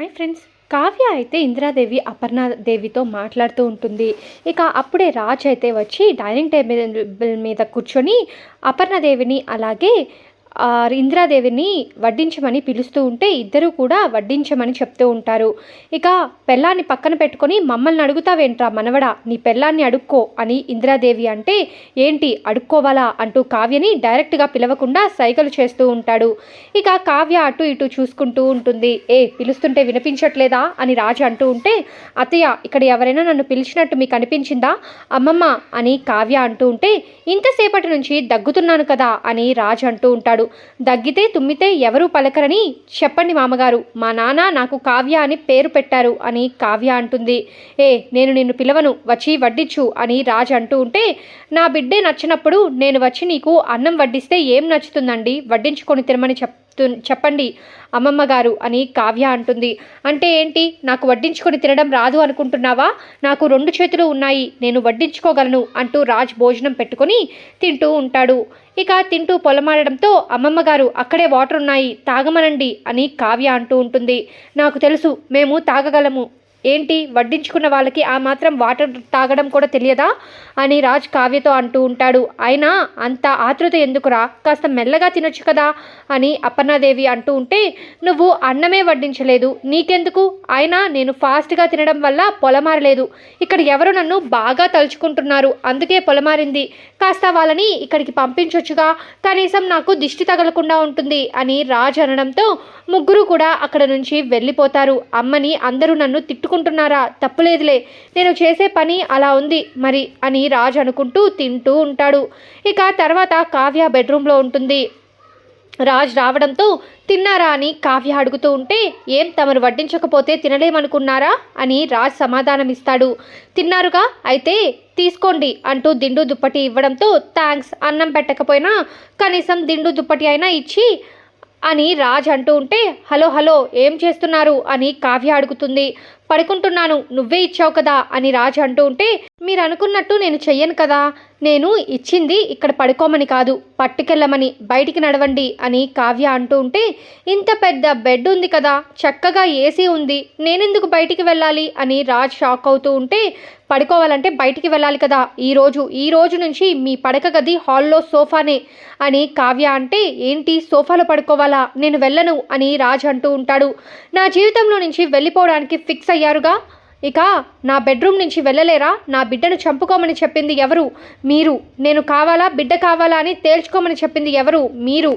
Hi friends. Kavya అయితే ఇందిరాదేవి అపర్ణాదేవితో మాట్లాడుతూ ఉంటుంది. ఇక అప్పుడే రాజ్ అయితే వచ్చి డైనింగ్ టేబుల్ మీద కూర్చొని అపర్ణాదేవిని అలాగే ఇందిరాదేవిని వడ్డించమని పిలుస్తూ ఉంటే ఇద్దరూ కూడా వడ్డించమని చెప్తూ ఉంటారు. ఇక పెళ్ళాన్ని పక్కన పెట్టుకొని మమ్మల్ని అడుగుతావేంట్రా మనవడా? నీ పెళ్ళాన్ని అడుక్కో అని ఇందిరాదేవి అంటే ఏంటి అడుక్కోవాలా అంటూ కావ్యని డైరెక్ట్గా పిలవకుండా సైగలు చేస్తూ ఉంటాడు. ఇక కావ్య అటు ఇటు చూసుకుంటూ ఉంటుంది. ఏ పిలుస్తుంటే వినిపించట్లేదా? అని రాజు అంటూ ఉంటే అత్తయ్య ఇక్కడ ఎవరైనా నన్ను పిలిచినట్టు మీకు అనిపించిందా? అమ్మమ్మ అని కావ్య అంటూ ఉంటే ఇంతసేపటి నుంచి దగ్గుతున్నాను కదా అని రాజు అంటూ ఉంటాడు. దగ్గితే తుమ్మితే ఎవరూ పలకరని చెప్పండి మామగారు. మా నాన్న నాకు కావ్య అని పేరు పెట్టారు అని కావ్య అంటుంది. ఏ నేను నిన్ను పిలవను. వచ్చి వడ్డించు అని రాజు అంటూ ఉంటే నా బిడ్డే నచ్చినప్పుడు నేను వచ్చి నీకు అన్నం వడ్డిస్తే ఏం నచ్చుతుందండి? వడ్డించుకొని తినమని చెప్తు చెప్పండి. అమ్మమ్మ గారు అని కావ్య అంటుంది. అంటే ఏంటి? నాకు వడ్డించుకొని తినడం రాదు అనుకుంటున్నావా? నాకు రెండు చేతులు ఉన్నాయి. నేను వడ్డించుకోగలను అంటూ రాజ్ భోజనం పెట్టుకొని తింటూ ఉంటాడు. ఇక తింటూ పొలమాడడంతో అమ్మమ్మ గారు అక్కడే వాటర్ ఉన్నాయి తాగమనండి అని కావ్య అంటూ ఉంటుంది. నాకు తెలుసు మేము తాగగలము ఏంటి? వడ్డించుకున్న వాళ్ళకి ఆ మాత్రం వాటర్ తాగడం కూడా తెలియదా? అని రాజ్ కావ్యతో అంటూ ఉంటాడు. అయినా అంత ఆతృత ఎందుకురా? కాస్త మెల్లగా తినొచ్చు కదా? అని అపర్ణాదేవి అంటూ ఉంటే నువ్వు అన్నమే వడ్డించలేదు. నీకెందుకు? అయినా నేను ఫాస్ట్గా తినడం వల్ల పొలమారలేదు. ఇక్కడ ఎవరు నన్ను బాగా తలుచుకుంటున్నారు. అందుకే పొలమారింది. కాస్త వాళ్ళని ఇక్కడికి పంపించొచ్చుగా. కనీసం నాకు దిష్టి తగలకుండా ఉంటుంది అని రాజ్ అనడంతో ముగ్గురు కూడా అక్కడ నుంచి వెళ్ళిపోతారు. అమ్మని అందరూ నన్ను తిట్టు తిట్టుకుంటున్నారా తప్పులేదులే. నేను చేసే పని అలా ఉంది మరి అని రాజ్ అనుకుంటూ తింటూ ఉంటాడు. ఇక తర్వాత కావ్య బెడ్రూమ్లో ఉంటుంది. రాజ్ రావడంతో తిన్నారా? అని కావ్య అడుగుతూ ఉంటే ఏం తమరు వడ్డించకపోతే తినలేమనుకున్నారా? అని రాజ్ సమాధానం ఇస్తాడు తిన్నారుగా? అయితే తీసుకోండి అంటూ దిండు దుప్పటి ఇవ్వడంతో థ్యాంక్స్ అన్నం పెట్టకపోయినా కనీసం దిండు దుప్పటి అయినా ఇచ్చి అని రాజ్ అంటూ ఉంటే హలో హలో ఏం చేస్తున్నారు? అని కావ్య అడుగుతుంది. పడుకుంటున్నాను నువ్వే ఇచ్చావు కదా అని రాజ్ అంటూ ఉంటే మీరు అనుకున్నట్టు నేను చెయ్యను కదా. నేను ఇచ్చింది ఇక్కడ పడుకోమని కాదు పట్టుకెళ్ళమని బయటికి నడవండి అని కావ్య అంటూ ఉంటే ఇంత పెద్ద బెడ్ ఉంది కదా చక్కగా ఏసీ ఉంది నేనెందుకు బయటికి వెళ్ళాలి అని రాజ్ షాక్ అవుతూ ఉంటే పడుకోవాలంటే బయటికి వెళ్ళాలి కదా. ఈరోజు ఈ రోజు నుంచి మీ పడక గది హాల్లో సోఫానే అని కావ్య అంటే ఏంటి? సోఫాలో పడుకోవాలా? నేను వెళ్ళను అని రాజ్ అంటూ ఉంటాడు. నా జీవితంలో నుంచి వెళ్ళిపోవడానికి ఫిక్స్ అయ్యారుగా? ఇక నా బెడ్రూమ్ నుంచి వెళ్ళలేరా? నా బిడ్డను చంపుకోమని చెప్పింది ఎవరు? మీరు. నేను కావాలా? బిడ్డ కావాలా అని తేల్చుకోమని చెప్పింది ఎవరు? మీరు.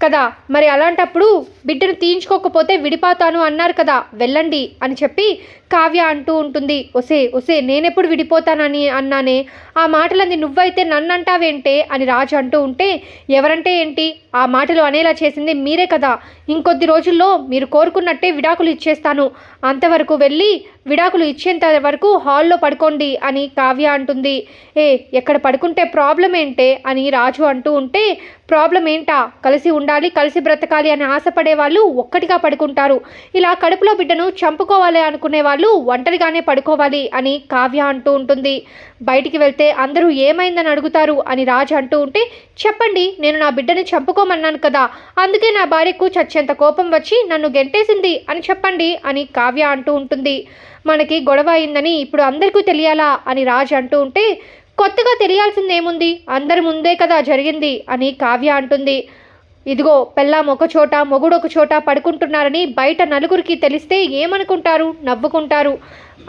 కదా మరి అలాంటప్పుడు బిడ్డను తీయించుకోకపోతే విడిపోతాను అన్నారు కదా వెళ్ళండి అని చెప్పి కావ్య అంటూ ఉంటుంది. ఒసే ఒసే నేనెప్పుడు విడిపోతానని అన్నానే? ఆ మాటలన్నీ నువ్వైతే నన్ను అంటావేంటే అని రాజు అంటూ ఉంటే ఎవరంటే ఏంటి? ఆ మాటలు అనేలా చేసింది మీరే కదా. ఇంకొద్ది రోజుల్లో మీరు కోరుకున్నట్టే విడాకులు ఇచ్చేస్తాను. అంతవరకు వెళ్ళి విడాకులు ఇచ్చేంత వరకు హాల్లో పడుకోండి అని కావ్య అంటుంది. ఏ ఎక్కడ పడుకుంటే ప్రాబ్లం ఏంటే అని రాజు అంటూ ఉంటే ప్రాబ్లం ఏంటా? కలిసి ఉండాలి కలిసి బ్రతకాలి అని ఆశపడే వాళ్ళు ఒక్కటిగా పడుకుంటారు. ఇలా కడుపులో బిడ్డను చంపుకోవాలి అనుకునే వాళ్ళు ఒంటరిగానే పడుకోవాలి అని కావ్య అంటూ ఉంటుంది. బయటికి వెళ్తే అందరూ ఏమైందని అడుగుతారు అని రాజు అంటూ ఉంటే చెప్పండి నేను నా బిడ్డని చంపుకోమన్నాను కదా అందుకే నా భార్యకు చచ్చేంత కోపం వచ్చి నన్ను గెంటేసింది అని చెప్పండి అని కావ్య అంటూ ఉంటుంది. మనకి గొడవ అయిందని ఇప్పుడు అందరికీ తెలియాలా అని రాజు అంటూ ఉంటే కొత్తగా తెలియాల్సిందేముంది? అందరి ముందే కదా జరిగింది అని కావ్య అంటుంది. ఇదిగో పెళ్ళాం ఒక చోట మొగుడు ఒక చోట పడుకుంటున్నారని బయట నలుగురికి తెలిస్తే ఏమనుకుంటారు? నవ్వుకుంటారు.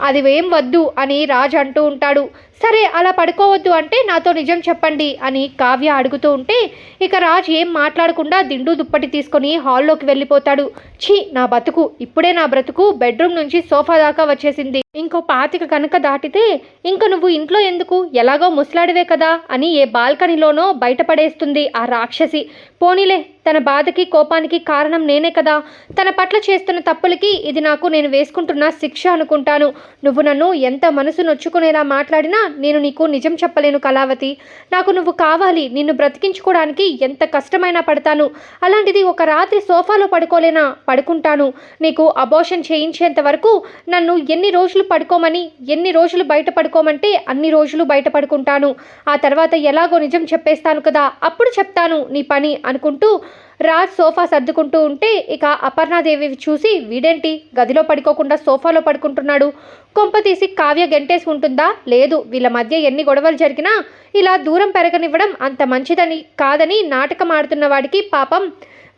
అది ఏం వద్దు అని రాజ్ అంటూ ఉంటాడు. సరే అలా పడుకోవద్దు అంటే నాతో నిజం చెప్పండి అని కావ్య అడుగుతూ ఉంటే ఇక రాజ్ ఏం మాట్లాడకుండా దిండు దుప్పటి తీసుకొని హాల్లోకి వెళ్ళిపోతాడు. ఛీ నా బతుకు ఇప్పుడే నా బ్రతుకు బెడ్రూమ్ నుంచి సోఫా దాకా వచ్చేసింది. ఇంకో పాతిక కనుక దాటితే ఇంక నువ్వు ఇంట్లో ఎందుకు? ఎలాగో ముసలాడివే కదా అని ఏ బాల్కనీలోనో బయటపడేస్తుంది ఆ రాక్షసి. పోనీలే తన బాధకి కోపానికి కారణం నేనే కదా. తన పట్ల చేస్తున్న తప్పులకి ఇది నాకు నేను వేసుకుంటున్న శిక్ష అనుకుంటాను. నువ్వు నన్ను ఎంత మనసు నొచ్చుకునేలా మాట్లాడినా నేను నీకు నిజం చెప్పలేను కళావతి. నాకు నువ్వు కావాలి. నిన్ను బ్రతికించుకోవడానికి ఎంత కష్టమైనా పడతాను. అలాంటిది ఒక రాత్రి సోఫాలో పడుకోలేనా? పడుకుంటాను. నీకు అబోషన్ చేయించేంత వరకు నన్ను ఎన్ని రోజులు పడుకోమని ఎన్ని రోజులు బయట పడుకోమంటే అన్ని రోజులు బయట పడుకుంటాను. ఆ తర్వాత ఎలాగో నిజం చెప్పేస్తాను కదా అప్పుడు చెప్తాను నీ పని అనుకుంటూ రాజ్ సోఫా సర్దుకుంటూ ఉంటే ఇక అపర్ణాదేవి చూసి వీడేంటి? గదిలో పడుకోకుండా సోఫాలో పడుకుంటున్నాడు. కొంప తీసి కావ్య గెంటేసి ఉంటుందా? లేదు వీళ్ళ మధ్య ఎన్ని గొడవలు జరిగినా ఇలా దూరం పెరగనివ్వడం అంత మంచిదని కాదని నాటకం ఆడుతున్న వాడికి పాపం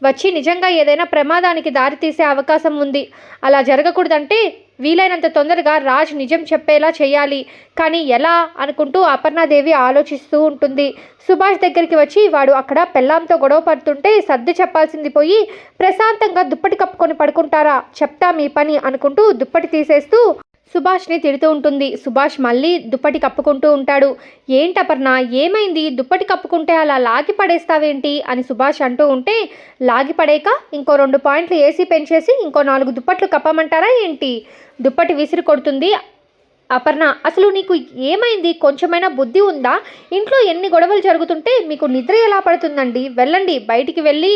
వచ్చి నిజంగా ఏదైనా ప్రమాదానికి దారితీసే అవకాశం ఉంది. అలా జరగకూడదంటే వీలైనంత తొందరగా రాజ్ నిజం చెప్పేలా చేయాలి. కానీ ఎలా? అనుకుంటూ అపర్ణాదేవి ఆలోచిస్తూ ఉంటుంది. సుభాష్ దగ్గరికి వచ్చి వాడు అక్కడ పెళ్ళాంతో గొడవ పడుతుంటే సర్ది చెప్పాల్సింది పోయి ప్రశాంతంగా దుప్పటి కప్పుకొని పడుకుంటారా చెప్తా మీ పని అనుకుంటూ దుప్పటి తీసేస్తూ సుభాష్ని తిడుతూ ఉంటుంది. సుభాష్ మళ్ళీ దుప్పటి కప్పుకుంటూ ఉంటాడు. ఏంటపర్ణ ఏమైంది? దుప్పటి కప్పుకుంటే అలా లాగి పడేస్తావేంటి? అని సుభాష్ అంటూ ఉంటే లాగి పడేక? ఇంకో రెండు పాయింట్లు ఏసీ పెంచేసి ఇంకో నాలుగు దుప్పట్లు కప్పమంటారా ఏంటి? దుప్పటి విసిరి కొడుతుంది అపర్ణ అసలు నీకు ఏమైంది? కొంచెమైనా బుద్ధి ఉందా? ఇంట్లో ఎన్ని గొడవలు జరుగుతుంటే మీకు నిద్ర ఎలా పడుతుందండి? వెళ్ళండి బయటికి వెళ్ళి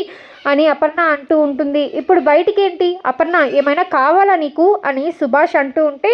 అని అపర్ణ అంటూ ఉంటుంది. ఇప్పుడు బయటికి ఏంటి అపర్ణ ఏమైనా కావాలా నీకు? అని సుభాష్ అంటూ ఉంటే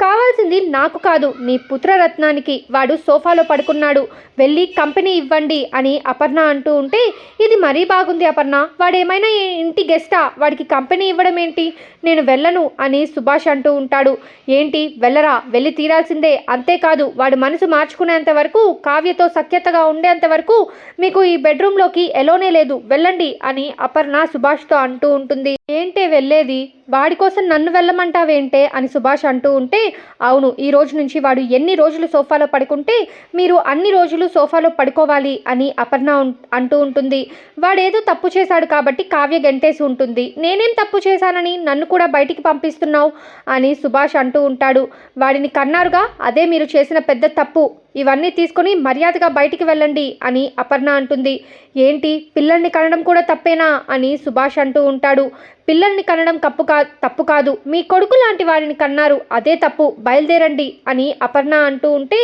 కావాల్సింది నాకు కాదు నీ పుత్రరత్నానికి. వాడు సోఫాలో పడుకున్నాడు. వెళ్ళి కంపెనీ ఇవ్వండి అని అపర్ణ అంటూ ఉంటే ఇది మరీ బాగుంది అపర్ణ. వాడేమైనా ఇంటి గెస్టా? వాడికి కంపెనీ ఇవ్వడం ఏంటి? నేను వెళ్ళను అని సుభాష్ అంటూ ఉంటాడు. ఏంటి? వెళ్ళరా? వెళ్ళి తీరాల్సిందే. అంతేకాదు వాడు మనసు మార్చుకునేంత వరకు కావ్యతో సఖ్యతగా ఉండేంత వరకు మీకు ఈ బెడ్రూమ్లోకి ఎలోనే లేదు. వెళ్ళండి అని అపర్ణ సుభాష్తో అంటూ ఉంటుంది. ఏంటే వెళ్ళేది? వాడి కోసం నన్ను వెళ్ళమంటావేంటే? అని సుభాష్ అంటూ ఉంటే అవును ఈ రోజు నుంచి వాడు ఎన్ని రోజులు సోఫాలో పడుకుంటే మీరు అన్ని రోజులు సోఫాలో పడుకోవాలి అని అపర్ణ ఉం- అంటూ ఉంటుంది. వాడేదో తప్పు చేశాడు కాబట్టి కావ్య గంటేసి ఉంటుంది. నేనేం తప్పు చేశానని నన్ను కూడా బయటికి పంపిస్తున్నావు? అని సుభాష్ అంటూ ఉంటాడు. వాడిని కన్నారుగా అదే మీరు చేసిన పెద్ద తప్పు. ఇవన్నీ తీసుకొని మర్యాదగా బయటికి వెళ్ళండి అని అపర్ణ అంటుంది. ఏంటి? పిల్లల్ని కనడం కూడా తప్పేనా? అని సుభాష్ అంటూ ఉంటాడు. పిల్లల్ని కనడం తప్పు కా తప్పు కాదు. మీ కొడుకు లాంటి వారిని కన్నారు. అదే తప్పు. బయలుదేరండి అని అపర్ణ అంటూ ఉంటే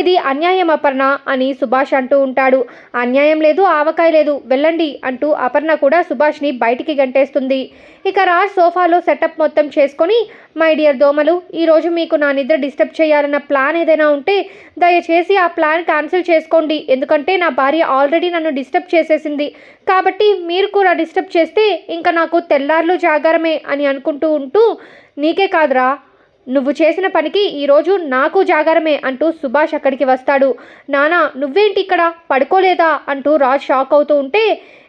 ఇది అన్యాయం అపర్ణ అని సుభాష్ అంటూ ఉంటాడు. అన్యాయం లేదు ఆవకాయ లేదు. వెళ్ళండి అంటూ అపర్ణ కూడా సుభాష్ని బయటికి గంటేస్తుంది. ఇక రాజ్ సోఫాలో సెటప్ మొత్తం చేసుకొని మై డియర్ దోమలు ఈరోజు మీకు నా నిద్ర డిస్టర్బ్ చేయాలన్న ప్లాన్ ఏదైనా ఉంటే దయచేసి ఆ ప్లాన్ క్యాన్సిల్ చేసుకోండి. ఎందుకంటే నా భార్య ఆల్రెడీ నన్ను డిస్టర్బ్ చేసేసింది. కాబట్టి మీరు కూడా డిస్టర్బ్ చేస్తే ఇంకా నాకు తెల్లార్లు జాగారమే అని అనుకుంటూ ఉంటూ నీకే కాదురా నువ్వు చేసిన పనికి ఈరోజు నాకు జాగారమే అంటూ సుభాష్ అక్కడికి వస్తాడు. నానా నువ్వేంటి ఇక్కడ? పడుకోలేదా? అంటూ రాజ్ షాక్ అవుతూ ఉంటే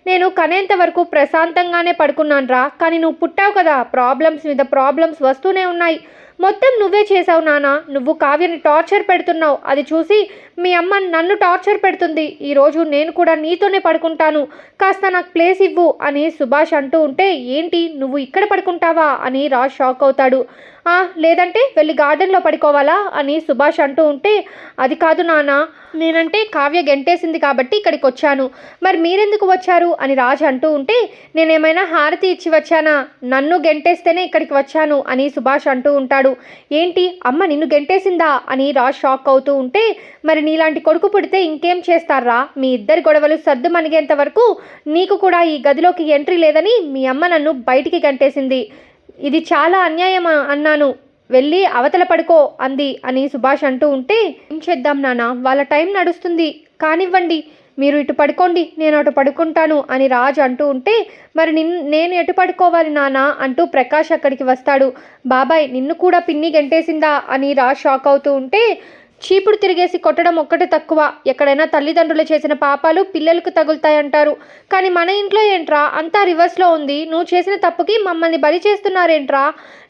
నేను కనేంత వరకు ప్రశాంతంగానే పడుకున్నాను రా కానీ నువ్వు పుట్టావు కదా ప్రాబ్లమ్స్ మీద ప్రాబ్లమ్స్ వస్తూనే ఉన్నాయి. మొత్తం నువ్వే చేసావు నాన్న నువ్వు కావ్యని టార్చర్ పెడుతున్నావు. అది చూసి మీ అమ్మ నన్ను టార్చర్ పెడుతుంది. ఈరోజు నేను కూడా నీతోనే పడుకుంటాను. కాస్త నాకు ప్లేస్ ఇవ్వు అని సుభాష్ అంటూ ఉంటే ఏంటి నువ్వు ఇక్కడ పడుకుంటావా అని రాజ్ షాక్ అవుతాడు. "ఆ, లేదంటే వెళ్ళి గార్డెన్లో పడుకోవాలా అని సుభాష్ అంటూ ఉంటే అది కాదు నాన్న నేనంటే కావ్య గెంటేసింది కాబట్టి ఇక్కడికి వచ్చాను. మరి మీరెందుకు వచ్చారు అని రాజ్ అంటూ ఉంటే నేనేమైనా హారతి ఇచ్చి వచ్చానా? నన్ను గెంటేస్తేనే ఇక్కడికి వచ్చాను అని సుభాష్ అంటూ ఉంటాడు. ఏంటి? అమ్మ నిన్ను గెంటేసిందా? అని రాజ్ షాక్ అవుతూ ఉంటే మరి నీలాంటి కొడుకు పుడితే ఇంకేం చేస్తారా? మీ ఇద్దరి గొడవలు సర్దు మనిగేంత వరకు నీకు కూడా ఈ గదిలోకి ఎంట్రీ లేదని మీ అమ్మ నన్ను బయటికి గంటేసింది. ఇది చాలా అన్యాయం అన్నాను. వెళ్ళి అవతల పడుకో అంది అని సుభాష్ అంటూ ఉంటే ఏం చేద్దాం నాన్న? వాళ్ళ టైం నడుస్తుంది. కానివ్వండి. మీరు ఇటు పడుకోండి నేను అటు పడుకుంటాను అని రాజ్ అంటూ ఉంటే మరి నిన్ నేను ఎటు పడుకోవాలి నానా అంటూ ప్రకాష్ అక్కడికి వస్తాడు. బాబాయ్ నిన్ను కూడా పిన్ని గెంటేసిందా అని రాజ్ షాక్ అవుతూ ఉంటే చీపుడు తిరిగేసి కొట్టడం ఒక్కటే తక్కువ. ఎక్కడైనా తల్లిదండ్రులు చేసిన పాపాలు పిల్లలకు తగులుతాయంటారు. కానీ మన ఇంట్లో ఏంట్రా? అంతా రివర్స్లో ఉంది. నువ్వు చేసిన తప్పుకి మమ్మల్ని బలి చేస్తున్నారేంట్రా?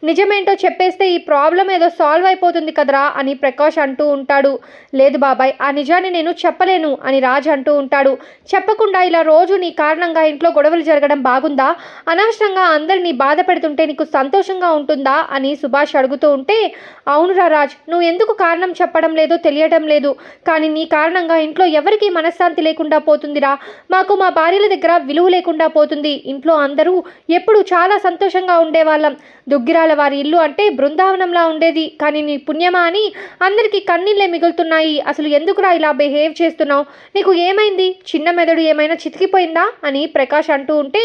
నిజమేంటో చెప్పేస్తే ఈ ప్రాబ్లం ఏదో సాల్వ్ అయిపోతుంది కదరా? అని ప్రకాష్ అంటూ ఉంటాడు. లేదు బాబాయ్ ఆ నిజాన్ని నేను చెప్పలేను అని రాజ్ అంటూ ఉంటాడు. చెప్పకుండా ఇలా రోజు నీ కారణంగా ఇంట్లో గొడవలు జరగడం బాగుందా? అనవసరంగా అందరినీ బాధ పెడుతుంటే నీకు సంతోషంగా ఉంటుందా? అని సుభాష్ అడుగుతూ ఉంటే అవునురా రాజ్ నువ్వు ఎందుకు కారణం చెప్పడం లేదో తెలియటం లేదు. కానీ నీ కారణంగా ఇంట్లో ఎవరికీ మనశ్శాంతి లేకుండా పోతుందిరా. మాకు మా భార్యల దగ్గర విలువ లేకుండా పోతుంది. ఇంట్లో అందరూ ఎప్పుడు చాలా సంతోషంగా ఉండేవాళ్ళం. దుగ్గిరాల వారి ఇల్లు అంటే బృందావనంలా ఉండేది. కానీ నీ పుణ్యమా అని అందరికీ కన్నీళ్ళే మిగులుతున్నాయి. అసలు ఎందుకురా ఇలా బిహేవ్ చేస్తున్నావు? నీకు ఏమైంది? చిన్న మెదడు ఏమైనా చితికిపోయిందా? అని ప్రకాష్ అంటూ ఉంటే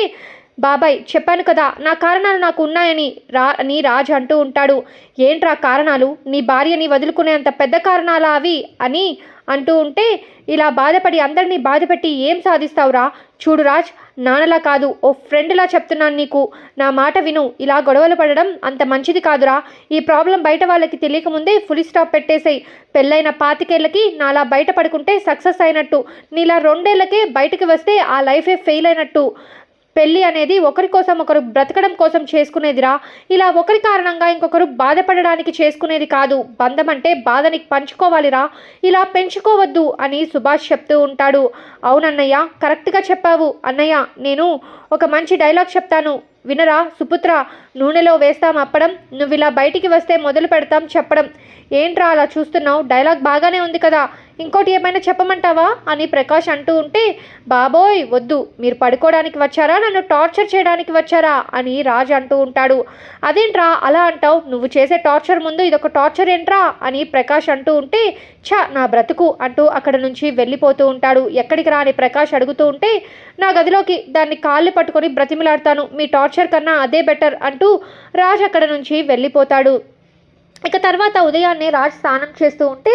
బాబాయ్ చెప్పాను కదా నా కారణాలు నాకు ఉన్నాయని రా అని రాజ్ అంటూ ఉంటాడు. ఏంట్రా కారణాలు? నీ భార్యని వదులుకునేంత పెద్ద కారణాలా అవి? అని అంటూ ఉంటే ఇలా బాధపడి అందరినీ బాధపెట్టి ఏం సాధిస్తావురా? చూడు రాజ్ నాన్నలా కాదు ఓ ఫ్రెండ్లా చెప్తున్నాను నీకు. నా మాట విను. ఇలా గొడవలు పడడం అంత మంచిది కాదురా. ఈ ప్రాబ్లం బయట వాళ్ళకి తెలియకముందే ఫుల్ స్టాప్ పెట్టేసేయి. పెళ్ళైన పాతికేళ్ళకి నాలా బయట పడుకుంటే సక్సెస్ అయినట్టు. నీలా రెండేళ్ళకే బయటకు వస్తే ఆ లైఫే ఫెయిల్ అయినట్టు. పెళ్ళి అనేది ఒకరి కోసం ఒకరు బ్రతకడం కోసం చేసుకునేదిరా. ఇలా ఒకరి కారణంగా ఇంకొకరు బాధపడడానికి చేసుకునేది కాదు. బంధం అంటే బాధని పంచుకోవాలిరా. ఇలా పెంచుకోవద్దు అని సుభాష్ చెప్తూ ఉంటాడు. అవునన్నయ్య కరెక్ట్గా చెప్పావు. అన్నయ్య నేను ఒక మంచి డైలాగ్ చెప్తాను. వినరా సుపుత్ర నూనెలో వేస్తాం అప్పడం నువ్వు ఇలా బయటికి వస్తే మొదలు పెడతాం చెప్పడం. ఏంట్రా అలా చూస్తున్నావు? డైలాగ్ బాగానే ఉంది కదా. ఇంకోటి ఏమైనా చెప్పమంటావా? అని ప్రకాష్ అంటూ ఉంటే బాబోయ్ వద్దు. మీరు పడుకోవడానికి వచ్చారా? నన్ను టార్చర్ చేయడానికి వచ్చారా? అని రాజ్ అంటూ ఉంటాడు. అదేంట్రా అలా అంటావు? నువ్వు చేసే టార్చర్ ముందు ఇదొక టార్చర్ ఏంట్రా? అని ప్రకాష్ అంటూ ఉంటే ఛ నా బ్రతుకు అంటూ అక్కడ నుంచి వెళ్ళిపోతూ ఉంటాడు. ఎక్కడికి రాని ప్రకాష్ అడుగుతూ ఉంటే నా గదిలోకి దాన్ని కాళ్ళు పట్టుకొని బ్రతిమిలాడతాను. మీ టార్చర్ కన్నా అదే బెటర్ అంటూ రాజ్ అక్కడ నుంచి వెళ్ళిపోతాడు. ఇక తర్వాత ఉదయాన్నే రాజ్ స్నానం చేస్తూ ఉంటే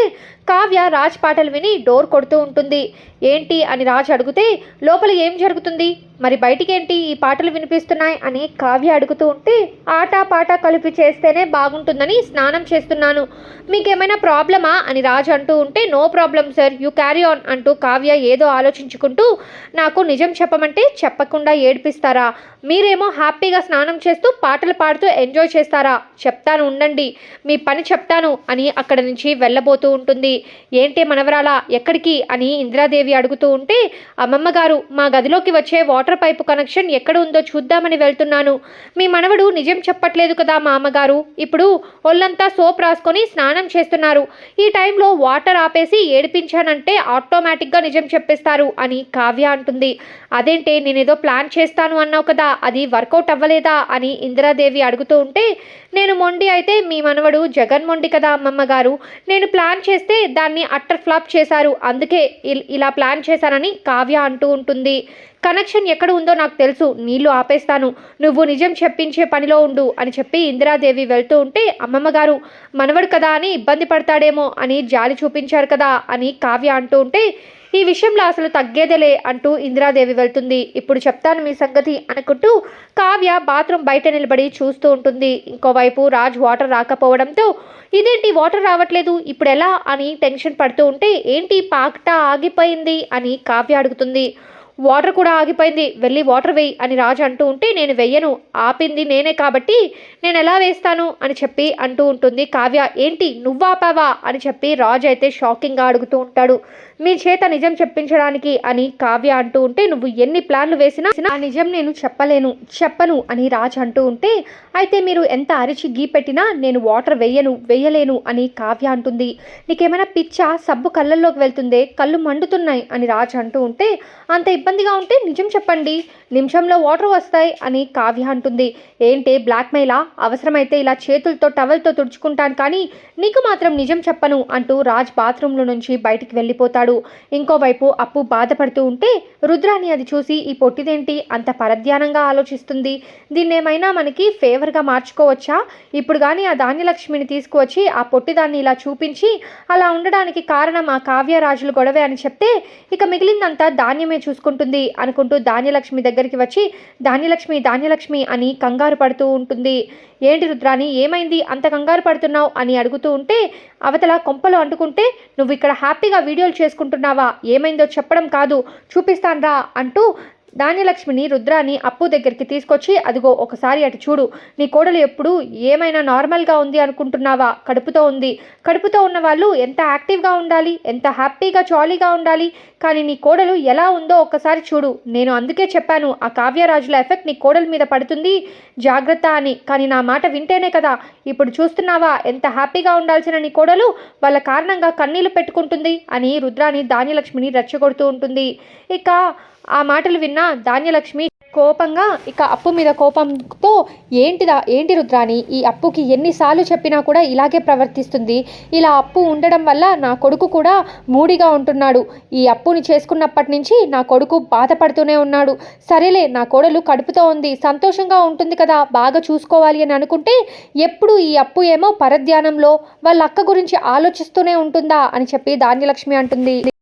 కావ్య రాజ్ పాటలు విని డోర్ కొడుతూ ఉంటుంది. ఏంటి అని రాజ్ అడిగితే లోపల ఏం జరుగుతుంది? మరి బయటికేంటి ఈ పాటలు వినిపిస్తున్నాయి అని కావ్య అడుగుతూ ఉంటే ఆట పాట కలిపి చేస్తేనే బాగుంటుందని స్నానం చేస్తున్నాను. మీకేమైనా ప్రాబ్లమా? అని రాజ్ అంటూ ఉంటే no problem sir you carry on అంటూ కావ్య ఏదో ఆలోచించుకుంటూ నాకు నిజం చెప్పమంటే చెప్పకుండా ఏడిపిస్తారా? మీరేమో హ్యాపీగా స్నానం చేస్తూ పాటలు పాడుతూ ఎంజాయ్ చేస్తారా? చెప్తాను ఉండండి మీ పని చెప్తాను అని అక్కడ నుంచి వెళ్ళబోతూ ఉంటుంది. ఏంటి మనవరాలా ఎక్కడికి? అని ఇందిరాదేవి అడుగుతూ ఉంటే అమ్మమ్మ గారు మా గదిలోకి వచ్చే వాటర్ పైపు కనెక్షన్ ఎక్కడ ఉందో చూద్దామని వెళ్తున్నాను. మీ మనవడు నిజం చెప్పట్లేదు కదా మా అమ్మగారు ఇప్పుడు ఒళ్ళంతా సోప్ రాసుకొని స్నానం చేస్తున్నారు. ఈ టైంలో వాటర్ ఆపేసి ఏడిపించానంటే ఆటోమేటిక్గా నిజం చెప్పేస్తారు అని కావ్య అంటుంది. అదేంటే నేనేదో ప్లాన్ చేస్తాను అన్నావు కదా అది వర్కౌట్ అవ్వలేదా అని ఇందిరాదేవి అడుగుతూ ఉంటే నేను మొండి అయితే మీ మనవడు జగన్ మొండి కదా అమ్మమ్మ గారు. నేను ప్లాన్ చేస్తే దాన్ని అట్టర్ ఫ్లాప్ చేశారు. అందుకే ఇల్- ఇలా ప్లాన్ చేశానని కావ్య అంటూ ఉంటుంది. కనెక్షన్ ఎక్కడ ఉందో నాకు తెలుసు. నీళ్ళు ఆపేస్తాను. నువ్వు నిజం చెప్పించే పనిలో ఉండు అని చెప్పి ఇందిరాదేవి వెళ్తూ ఉంటే అమ్మమ్మ గారు మనవడు కదా అని ఇబ్బంది పడతాడేమో అని జాలి చూపించారు కదా అని కావ్య అంటూ ఉంటే ఈ విషయంలో అసలు తగ్గేదేలే అంటూ ఇందిరాదేవి వెళ్తుంది. ఇప్పుడు చెప్తాను మీ సంగతి అనుకుంటూ కావ్య బాత్రూమ్ బయట నిలబడి చూస్తూ ఉంటుంది. ఇంకోవైపు రాజ్ వాటర్ రాకపోవడంతో ఇదేంటి వాటర్ రావట్లేదు? ఇప్పుడు ఎలా అని టెన్షన్ పడుతూ ఉంటే ఏంటి పాకట ఆగిపోయింది? అని కావ్య అడుగుతుంది. వాటర్ కూడా ఆగిపోయింది. వెళ్ళి వాటర్ వేయి అని రాజు అంటూ ఉంటే నేను వెయ్యను ఆపింది నేనే కాబట్టి నేను ఎలా వేస్తాను? అని చెప్పి అంటూ ఉంటుంది. కావ్య ఏంటి? నువ్వు ఆపావా? అని చెప్పి రాజు అయితే షాకింగ్గా అడుగుతూ ఉంటాడు. మీ చేత నిజం చెప్పించడానికి అని కావ్య అంటూ ఉంటే నువ్వు ఎన్ని ప్లాన్లు వేసినా ఆ నిజం నేను చెప్పలేను చెప్పను అని రాజ్ అంటూ ఉంటే అయితే మీరు ఎంత అరిచి గీ పెట్టినా నేను వాటర్ వేయను వేయలేను అని కావ్య అంటుంది. నీకేమైనా పిచ్చ? సబ్బు కళ్ళల్లోకి వెళ్తుందే కళ్ళు మండుతున్నాయి అని రాజ్ అంటూ ఉంటే అంత ఇబ్బందిగా ఉంటే నిజం చెప్పండి. నిమిషంలో వాటర్ వస్తాయి అని కావ్య అంటుంది. ఏంటి బ్లాక్మెయిలా? అవసరమైతే ఇలా చేతులతో టవల్తో తుడుచుకుంటాను కానీ నీకు మాత్రం నిజం చెప్పను అంటూ రాజ్ బాత్రూంలో నుంచి బయటికి వెళ్ళిపోతాడు. ఇంకోవైపు అప్పు బాధపడుతూ ఉంటే రుద్రాని అది చూసి ఈ పొట్టిదేంటి? అంత పరధ్యానంగా ఆలోచిస్తుంది. దీన్నేమైనా మనకి ఫేవర్గా మార్చుకోవచ్చా? ఇప్పుడు కానీ ఆ ధాన్యలక్ష్మిని తీసుకువచ్చి ఆ పొట్టిదాన్ని ఇలా చూపించి అలా ఉండడానికి కారణం ఆ కావ్యరాజులు గొడవే అని చెప్తే ఇక మిగిలిందంతా ధాన్యమే ఉంటుంది అనుకుంటూ ధాన్యలక్ష్మి దగ్గరికి వచ్చి ధాన్యలక్ష్మి ధాన్యలక్ష్మి అని కంగారు పడుతూ ఉంటుంది. ఏంటి రుద్రాని ఏమైంది? అంత కంగారు పడుతున్నావు? అని అడుగుతూ ఉంటే అవతల కొంపలు అంటుకుంటే నువ్వు ఇక్కడ హ్యాపీగా వీడియోలు చేసుకుంటున్నావా? ఏమైందో చెప్పడం కాదు. చూపిస్తాన్రా అంటూ ధాన్యలక్ష్మిని రుద్రాని అప్పు దగ్గరికి తీసుకొచ్చి అదిగో ఒకసారి అటు చూడు. నీ కోడలు ఎప్పుడు ఏమైనా నార్మల్గా ఉంది అనుకుంటున్నావా? కడుపుతో ఉంది. కడుపుతో ఉన్న వాళ్ళు ఎంత యాక్టివ్గా ఉండాలి? ఎంత హ్యాపీగా జాలీగా ఉండాలి? కానీ నీ కోడలు ఎలా ఉందో ఒక్కసారి చూడు. నేను అందుకే చెప్పాను ఆ కావ్యరాజుల ఎఫెక్ట్ నీ కోడల మీద పడుతుంది. జాగ్రత్త అని. కానీ నా మాట వింటేనే కదా. ఇప్పుడు చూస్తున్నావా? ఎంత హ్యాపీగా ఉండాల్సిన నీ కోడలు వాళ్ళ కారణంగా కన్నీళ్ళు పెట్టుకుంటుంది అని రుద్రాని ధాన్యలక్ష్మిని రెచ్చగొడుతూ ఉంటుంది. ఇక ఆ మాటలు విన్న ధాన్యలక్ష్మి కోపంగా ఇక అప్పు మీద కోపంతో ఏంటిదా ఏంటి రుద్రాని ఈ అప్పుకి ఎన్నిసార్లు చెప్పినా కూడా ఇలాగే ప్రవర్తిస్తుంది. ఇలా అప్పు ఉండడం వల్ల నా కొడుకు కూడా మూడిగా ఉంటున్నాడు. ఈ అప్పుని చేసుకున్నప్పటి నుంచి నా కొడుకు బాధపడుతూనే ఉన్నాడు. సరేలే నా కోడలు కడుపుతో ఉంది. సంతోషంగా ఉంటుంది కదా బాగా చూసుకోవాలి అని అనుకుంటే ఎప్పుడు ఈ అప్పు ఏమో పరధ్యానంలో వాళ్ళ అక్క గురించి ఆలోచిస్తూనే ఉంటుందా అని చెప్పి ధాన్యలక్ష్మి అంటుంది.